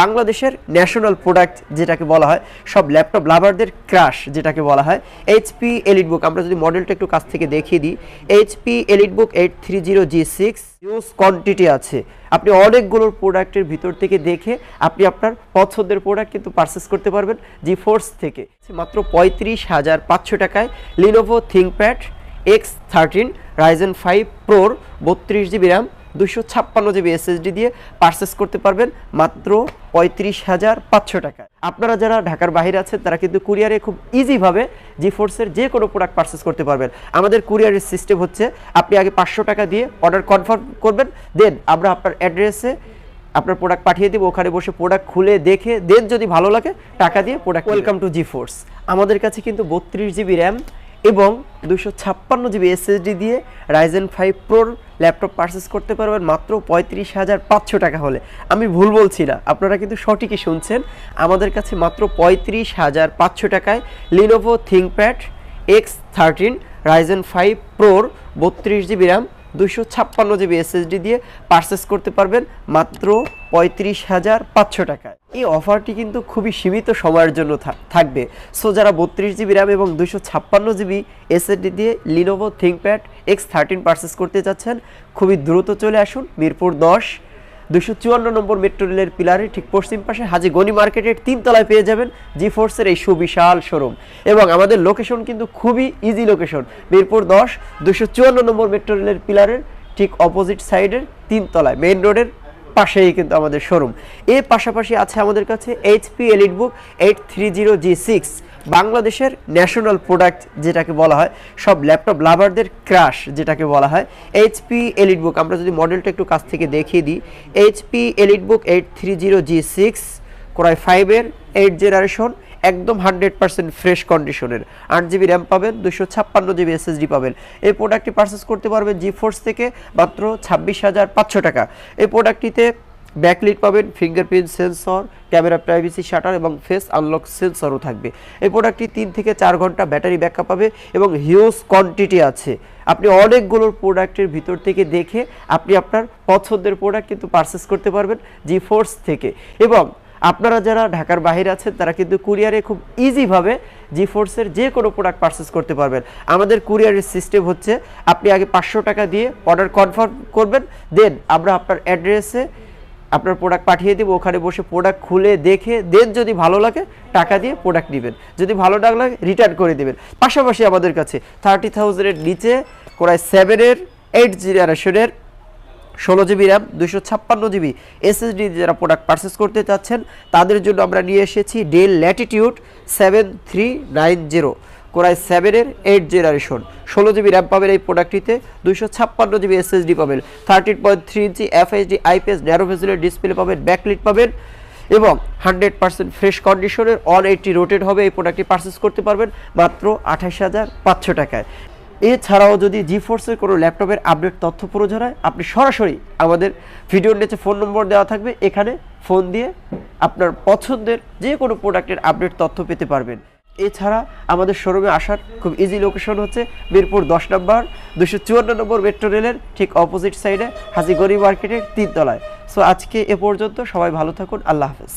বাংলাদেশের national product যেটাকে বলা হয়, সব ল্যাপটপ লাভারদের ক্রাশ যেটাকে বলা হয় এইচপি এলিট বুক আমরা যদি মডেলটা একটু কাছ থেকে দেখিয়ে দিই HP EliteBook eight three zero G six use quantity আছে। আপনি অনেকগুলোর প্রোডাক্টের ভিতর থেকে দেখে আপনি আপনার পছন্দের প্রোডাক্ট কিন্তু পারচেস করতে পারবেন জি ফোর্স থেকে। মাত্র পঁয়ত্রিশ হাজার পাঁচশো টাকায় Lenovo ThinkPad X thirteen Ryzen five প্রোর বত্রিশ জিবি র্যাম দুশো ছাপ্পান্ন জিবি এসএসডি দিয়ে পারচেস করতে পারবেন মাত্র পঁয়ত্রিশ হাজার পাঁচশো টাকায় আপনারা যারা ঢাকার বাইরে আছেন তারা কিন্তু কুরিয়ারে খুব ইজিভাবে জি ফোর্সের যে কোনো প্রোডাক্ট পারচেস করতে পারবেন। আমাদের কুরিয়ারের সিস্টেম হচ্ছে আপনি আগে পাঁচশো টাকা দিয়ে অর্ডার কনফার্ম করবেন দেন আমরা আপনার অ্যাড্রেসে আপনার প্রোডাক্ট পাঠিয়ে দিব ওখানে বসে প্রোডাক্ট খুলে দেখে দেন যদি ভালো লাগে টাকা দিয়ে product welcome to G force আমাদের কাছে কিন্তু বত্রিশ জিবি র্যাম এবং দুশো ছাপ্পান্ন জিবি এসএসডি দিয়ে রাইজেন ফাইভ প্রোর ল্যাপটপ পারচেস করতে পারবেন মাত্র পঁয়ত্রিশ হাজার পাঁচশো টাকা হলে। আমি ভুল বলছি না, আপনারা কিন্তু সঠিকই শুনছেন। আমাদের কাছে মাত্র পঁয়ত্রিশ হাজার পাঁচশো টাকায় Lenovo ThinkPad X thirteen Ryzen five প্রোর বত্রিশ জিবি র্যাম দুশো ছাপ্পান্ন জিবি এসএসডি দিয়ে পারচেস করতে পারবেন মাত্র পঁয়ত্রিশ হাজার পাঁচশো টাকায়। এই অফারটি কিন্তু খুবই সীমিত সময়ের জন্য থাকবে। সো যারা বত্রিশ জিবি র্যাম এবং দুশো ছাপ্পান্ন জিবি এসএসডি দিয়ে Lenovo ThinkPad X thirteen purchase করতে চাচ্ছেন খুবই দ্রুত চলে আসুন মিরপুর দশ দুশো চুয়ান্ন নম্বর মেট্রো রেলের পিলারে ঠিক পশ্চিম পাশে হাজি গনি মার্কেটের তিনতলায় পেয়ে যাবেন জি ফোর্সের এই সুবিশাল শোরুম। এবং আমাদের লোকেশন কিন্তু খুবই ইজি লোকেশন মিরপুর দশ দুশো চুয়ান্ন নম্বর মেট্রো রেলের পিলারের ঠিক অপোজিট সাইডের তিনতলায় মেইন রোডের পাশেই কিন্তু আমাদের শোরুম। এর পাশাপাশি আছে আমাদের কাছে HP EliteBook eight three zero G six বাংলাদেশের ন্যাশনাল প্রোডাক্ট যেটাকে বলা হয়, সব ল্যাপটপ লাভারদের ক্রাশ যেটাকে বলা হয়, এইচপি এলিট বুক আমরা যদি মডেলটা একটু কাছ থেকে দেখিয়ে দিই, HP EliteBook eight three zero G six ক্রয় ফাইভের এইট জেনারেশন একদম হান্ড্রেড পার্সেন্ট ফ্রেশ কন্ডিশনের আট জিবি র্যাম পাবেন দুশো ছাপ্পান্ন জিবি এসএসডি পাবেন। এই প্রোডাক্টটি পারচেস করতে পারবেন জি ফোর্স থেকে মাত্র ছাব্বিশ হাজার পাঁচশো টাকা। এই প্রোডাক্টটিতে ব্যাকলিট পাবেন, fingerprint sensor, camera privacy shutter এবং ফেস আনলক সেন্সরও থাকবে। এই প্রোডাক্টটি তিন থেকে চার ঘণ্টা ব্যাটারি ব্যাকআপ পাবে এবং হিউজ কোয়ান্টিটি আছে। আপনি অনেকগুলোর প্রোডাক্টের ভিতর থেকে দেখে আপনি আপনার পছন্দের প্রোডাক্ট কিন্তু পারচেস করতে পারবেন জি ফোর্স থেকে। এবং আপনারা যারা ঢাকার বাইরে আছেন, তারা কিন্তু কুরিয়ারে খুব ইজিভাবে জি ফোর্সের যে কোনো প্রোডাক্ট পারচেস করতে পারবেন। আমাদের কুরিয়ারের সিস্টেম হচ্ছে, আপনি আগে পাঁচশো টাকা দিয়ে অর্ডার কনফার্ম করবেন, দেন আমরা আপনার অ্যাড্রেসে আপনার প্রোডাক্ট পাঠিয়ে দেবো, ওখানে বসে প্রোডাক্ট খুলে দেখে, দেন যদি ভালো লাগে, টাকা দিয়ে প্রোডাক্ট নেবেন। যদি ভালো না লাগে রিটার্ন করে দেবেন। পাশাপাশি আমাদের কাছে থার্টি থাউজেন্ডের নিচে কোরাই সেভেনের এইট জেনারেশনের ষোলো জিবি র্যাম দুশো ছাপ্পান্ন জিবি এসএসডি যারা প্রোডাক্ট পারচেস করতে চাচ্ছেন, তাদের জন্য আমরা নিয়ে এসেছি Dell Latitude seven three nine zero core i সেভেনের এইট জেনারেশন। ষোলো জিবি র্যাম পাবেন এই প্রোডাক্টটিতে দুশো ছাপ্পান্ন জিবি এসএসডি পাবেন thirteen point three inch FHD IPS narrow ভেজুলের display পাবেন ব্যাকলিট পাবেন এবং হান্ড্রেড পার্সেন্ট ফ্রেশ কন্ডিশনের অল এইটটি রোটেড হবে এই প্রোডাক্টটি পারচেস করতে পারবেন মাত্র আঠাশ হাজার পাঁচশো টাকায়। এছাড়াও যদি জি ফোর্সের কোনো ল্যাপটপের আপডেট তথ্য প্রয়োজন হয়, আপনি সরাসরি আমাদের ভিডিওর নিচে ফোন নম্বর দেওয়া থাকবে, এখানে ফোন দিয়ে আপনার পছন্দের যে কোনো প্রোডাক্টের আপডেট তথ্য পেতে পারবেন। এছাড়া আমাদের শোরুমে আসার খুব ইজি লোকেশন হচ্ছে মিরপুর দশ নম্বর দুশো চুয়ান্ন নম্বর মেট্রো রেলের ঠিক অপোজিট সাইডে হাজিগড়ি মার্কেটের তিনতলায়। সো আজকে এ পর্যন্ত সবাই ভালো থাকুন, আল্লাহ হাফেজ।